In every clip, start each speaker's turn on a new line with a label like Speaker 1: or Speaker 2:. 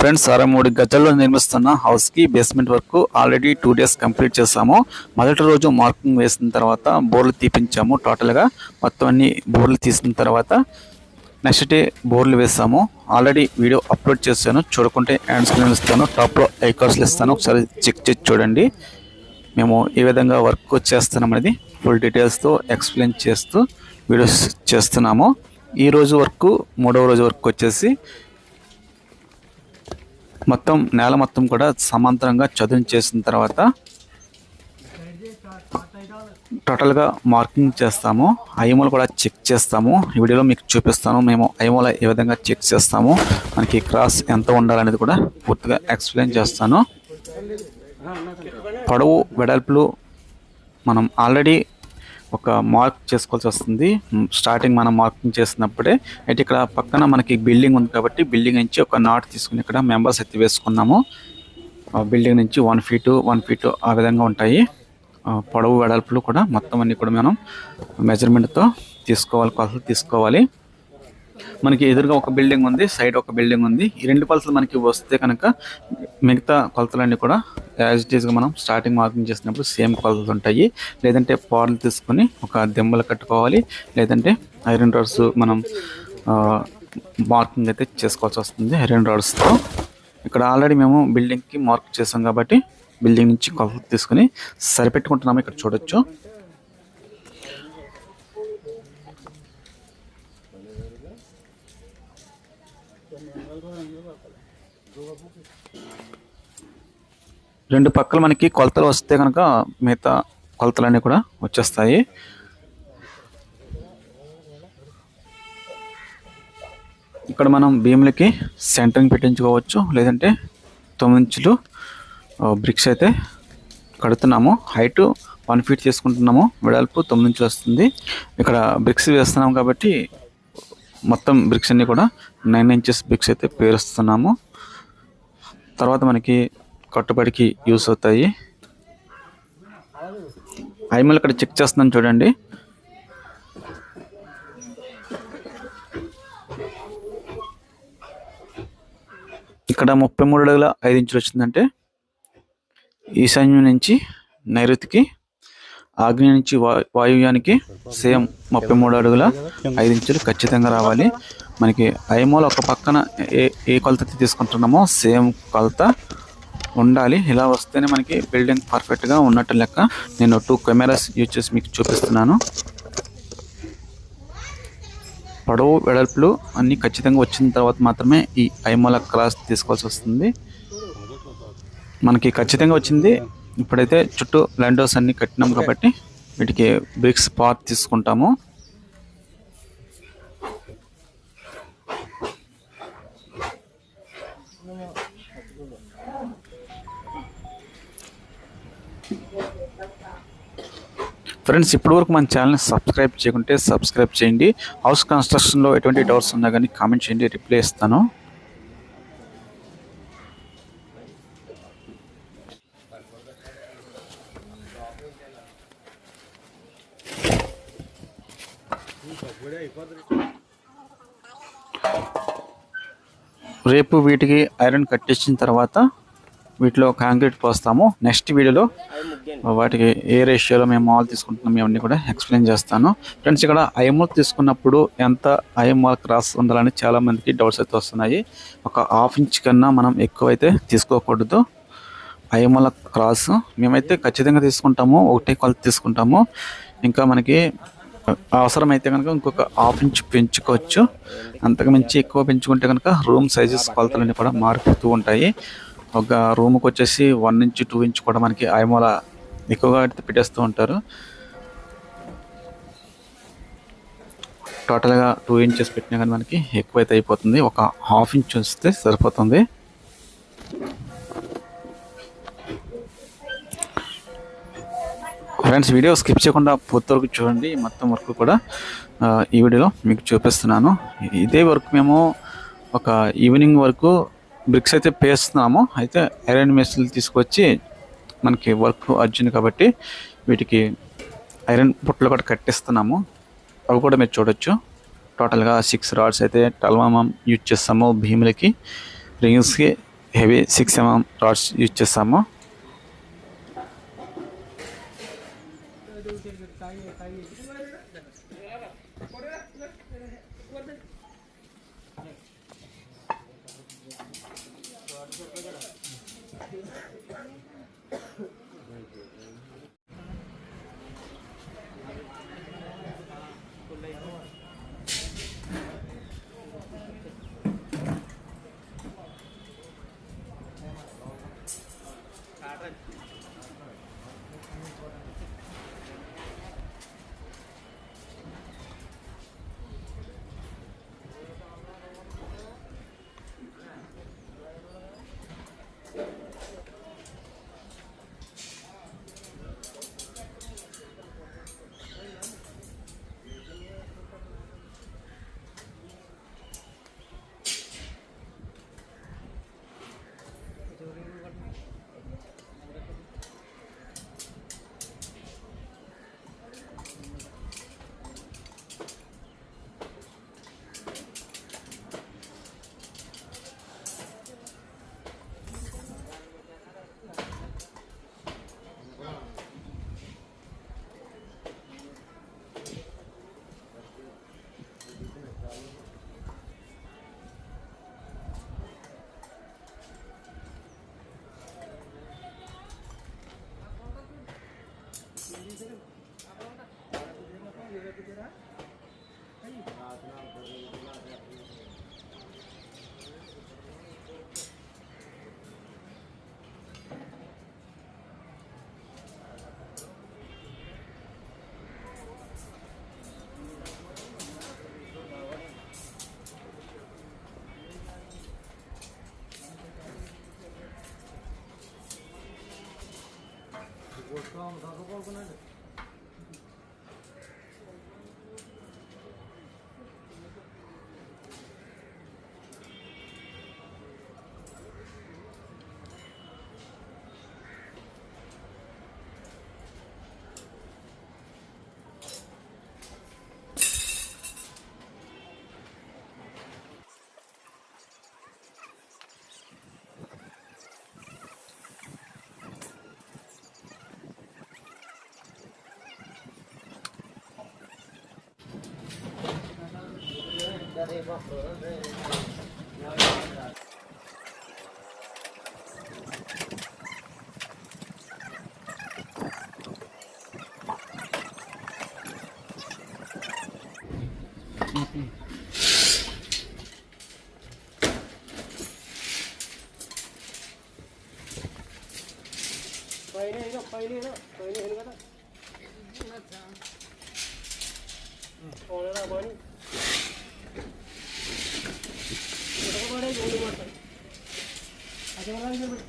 Speaker 1: Friends అరవై మూడు గజల్లో నిర్మిస్తున్న హౌస్కి basement work already two days complete చేసాము మొదటి రోజు మార్కింగ్ వేసిన తర్వాత బోర్లు తీపించాము టోటల్గా మొత్తం అన్ని బోర్లు తీసిన తర్వాత నెక్స్ట్ డే బోర్లు వేసాము ఆల్రెడీ వీడియో అప్లోడ్ చేశాను. చూడకుంటే హ్యాండ్ స్క్రీన్ ఇస్తాను. టాప్లో ఐకార్స్లు ఇస్తాను. ఒకసారి చెక్ చేసి చూడండి. మేము ఏ విధంగా వర్క్ చేస్తున్నాం అనేది ఫుల్ డీటెయిల్స్తో ఎక్స్ప్లెయిన్ చేస్తూ వీడియోస్ చేస్తున్నాము. ఈ రోజు వరకు మూడవ రోజు వర్క్ వచ్చేసి మొత్తం నేల మొత్తం కూడా సమాంతరంగా చదును చేసిన తర్వాత టోటల్గా మార్కింగ్ చేస్తాము. ఐమోలు కూడా చెక్ చేస్తాము. ఈ వీడియోలో మీకు చూపిస్తాను. మేము ఐమోల ఏ విధంగా చెక్ చేస్తాము. మనకి క్రాస్ ఎంత ఉండాలనేది కూడా పూర్తిగా ఎక్స్ప్లెయిన్ చేస్తాను. పొడవు వెడల్పులు మనం ఆల్రెడీ ఒక మార్క్ చేసుకోవాల్సి వస్తుంది. స్టార్టింగ్ మనం మార్కింగ్ చేసినప్పుడే అయితే ఇక్కడ పక్కన మనకి బిల్డింగ్ ఉంది కాబట్టి బిల్డింగ్ నుంచి ఒక నాట్ తీసుకుని ఇక్కడ మెంబర్స్ అయితే వేసుకున్నాము. ఆ బిల్డింగ్ నుంచి వన్ ఫీటు వన్ ఫీటు ఆ విధంగా ఉంటాయి. పొడవు వెడల్పులు కూడా మొత్తం అన్ని కూడా మనం మెజర్మెంట్తో తీసుకోవాలి కొలతలు తీసుకోవాలి. మనకి ఎదురుగా ఒక బిల్డింగ్ ఉంది సైడ్ ఒక బిల్డింగ్ ఉంది. ఈ రెండు కొలతలు మనకి వస్తే కనుక మిగతా కొలతలన్నీ కూడా యాజ్ ఇట్ ఈస్గా మనం స్టార్టింగ్ మార్కింగ్ చేసినప్పుడు సేమ్ కొలతలు ఉంటాయి. లేదంటే పార్లు తీసుకొని ఒక దెమ్మలు కట్టుకోవాలి లేదంటే ఐరన్ రాడ్స్ మనం మార్కింగ్ అయితే చేసుకోవాల్సి వస్తుంది ఐరన్ రాడ్స్తో ఇక్కడ ఆల్రెడీ మేము బిల్డింగ్కి మార్క్ చేసాం కాబట్టి బిల్డింగ్ నుంచి కొలతలు తీసుకొని సరిపెట్టుకుంటున్నాము ఇక్కడ చూడొచ్చు. రెండు పక్కల మనకి కొలతలు వస్తే కనుక మిగతా కొలతలన్నీ కూడా వచ్చేస్తాయి. ఇక్కడ మనం భీములకి సెంటరింగ్ పెట్టించుకోవచ్చు. లేదంటే తొమ్మిది ఇంచులు బ్రిక్స్ అయితే కడుతున్నాము. హైట్ వన్ ఫీట్ చేసుకుంటున్నాము. వెడల్పు తొమ్మిది ఇంచులు వస్తుంది. ఇక్కడ బ్రిక్స్ వేస్తున్నాము కాబట్టి మొత్తం బ్రిక్స్ అన్నీ కూడా నైన్ ఇంచెస్ బ్రిక్స్ అయితే పేరుస్తున్నాము. తర్వాత మనకి కట్టుబడికి యూస్ అవుతాయి. ఐమల్ ఇక్కడ చెక్ చేస్తున్నాను చూడండి. ఇక్కడ ముప్పై మూడు అడుగుల ఐదు ఇంచులు వచ్చిందంటే ఈశాన్యం నుంచి నైరుతికి ఆగ్నేయ నుంచి వాయువ్యానికి సేమ్ ముప్పై మూడు అడుగుల ఐదు ఇంచులు ఖచ్చితంగా రావాలి. మనకి ఐమోల్ ఒక పక్కన ఏ ఏ కొలత తీసుకుంటున్నామో సేమ్ కొలత ఉండాలి. ఇలా వస్తేనే మనకి బిల్డింగ్ పర్ఫెక్ట్గా ఉన్నట్టు లెక్క నేను టూ కెమెరాస్ యూజ్ చేసి మీకు చూపిస్తున్నాను. పొడవు వెడల్పులు అన్నీ ఖచ్చితంగా వచ్చిన తర్వాత మాత్రమే ఈ ఐమోల క్రాస్ తీసుకోవాల్సి వస్తుంది. మనకి ఖచ్చితంగా వచ్చింది. ఇప్పుడైతే చుట్టూ ల్యాండోస్ అన్నీ కట్టినాం కాబట్టి వీటికి బ్రిక్స్ పార్ట్ తీసుకుంటాము. ఫ్రెండ్స్ ఇప్పటివరకు మన ఛానల్ని సబ్స్క్రైబ్ చేయకుంటే సబ్స్క్రైబ్ చేయండి. హౌస్ కన్స్ట్రక్షన్లో ఎటువంటి డౌట్స్ ఉన్నా కానీ కామెంట్ చేయండి రిప్లై ఇస్తాను. రేపు వీటికి ఐరన్ కట్టించిన తర్వాత వీటిలో కాంక్రీట్ పోస్తాము. నెక్స్ట్ వీడియోలో వాటికి ఏ రేషియోలో మేము మాల్ తీసుకుంటున్నాం ఇవన్నీ కూడా ఎక్స్ప్లెయిన్ చేస్తాను. ఫ్రెండ్స్ ఇక్కడ ఐఎంఎల్ తీసుకున్నప్పుడు ఎంత ఐఎంఆర్ క్రాస్ ఉండాలని చాలామందికి డౌట్స్ అయితే వస్తున్నాయి. ఒక హాఫ్ ఇంచ్ కన్నా మనం ఎక్కువైతే తీసుకోకూడదు. ఐఎంఎల్ క్రాస్ మేమైతే ఖచ్చితంగా తీసుకుంటాము. ఒకటే కొలత తీసుకుంటాము. ఇంకా మనకి అవసరమైతే కనుక ఇంకొక హాఫ్ ఇంచ్ పెంచుకోవచ్చు. అంతకు మించి ఎక్కువ పెంచుకుంటే కనుక రూమ్ సైజెస్ కొలతలన్నీ కూడా మారిపోతూ ఉంటాయి. ఒక రూమ్కి వచ్చేసి వన్ ఇంచ్ టూ ఇంచ్ కూడా మనకి ఐమోల ఎక్కువగా అయితే పెట్టేస్తూ ఉంటారు. టోటల్గా టూ ఇంచెస్ పెట్టినా కానీ మనకి ఎక్కువైతే అయిపోతుంది. ఒక హాఫ్ ఇంచ్ వస్తే సరిపోతుంది. ఫ్రెండ్స్ వీడియో స్కిప్ చేయకుండా పూర్తి వరకు చూడండి. మొత్తం వర్క్ కూడా ఈ వీడియోలో మీకు చూపిస్తున్నాను. ఇదే వర్క్ మేము ఒక ఈవినింగ్ వరకు బ్రిక్స్ అయితే పేస్తున్నాము. అయితే ఐరన్ మెస్లు తీసుకొచ్చి మనకి వర్క్ అర్జున్ కాబట్టి వీటికి ఐరన్ పుట్లు కూడా కట్టిస్తున్నాము. అవి కూడా మీరు చూడొచ్చు. టోటల్గా సిక్స్ రాడ్స్ అయితే టల్వామం యూజ్ చేస్తాము. భీములకి రింగ్స్కి heavy six MM rods use చేస్తాము.
Speaker 2: Thank you.
Speaker 3: もう高くなくないんだよ
Speaker 2: పైన ఏదో పైన ఏదో కదా ఓనరా అది ఎలా చెప్పండి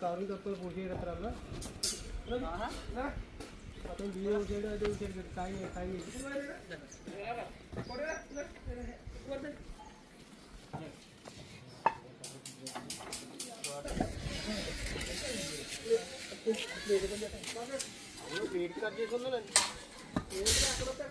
Speaker 2: కవరింగ్ తక్కువ పూర్తి చేయగలుగుతారా అతను బియ్యం చేయడం అదే చేయడం కాయి కాయి వేడి కట్ చేసుకుందానండి కోడిగా పులివలు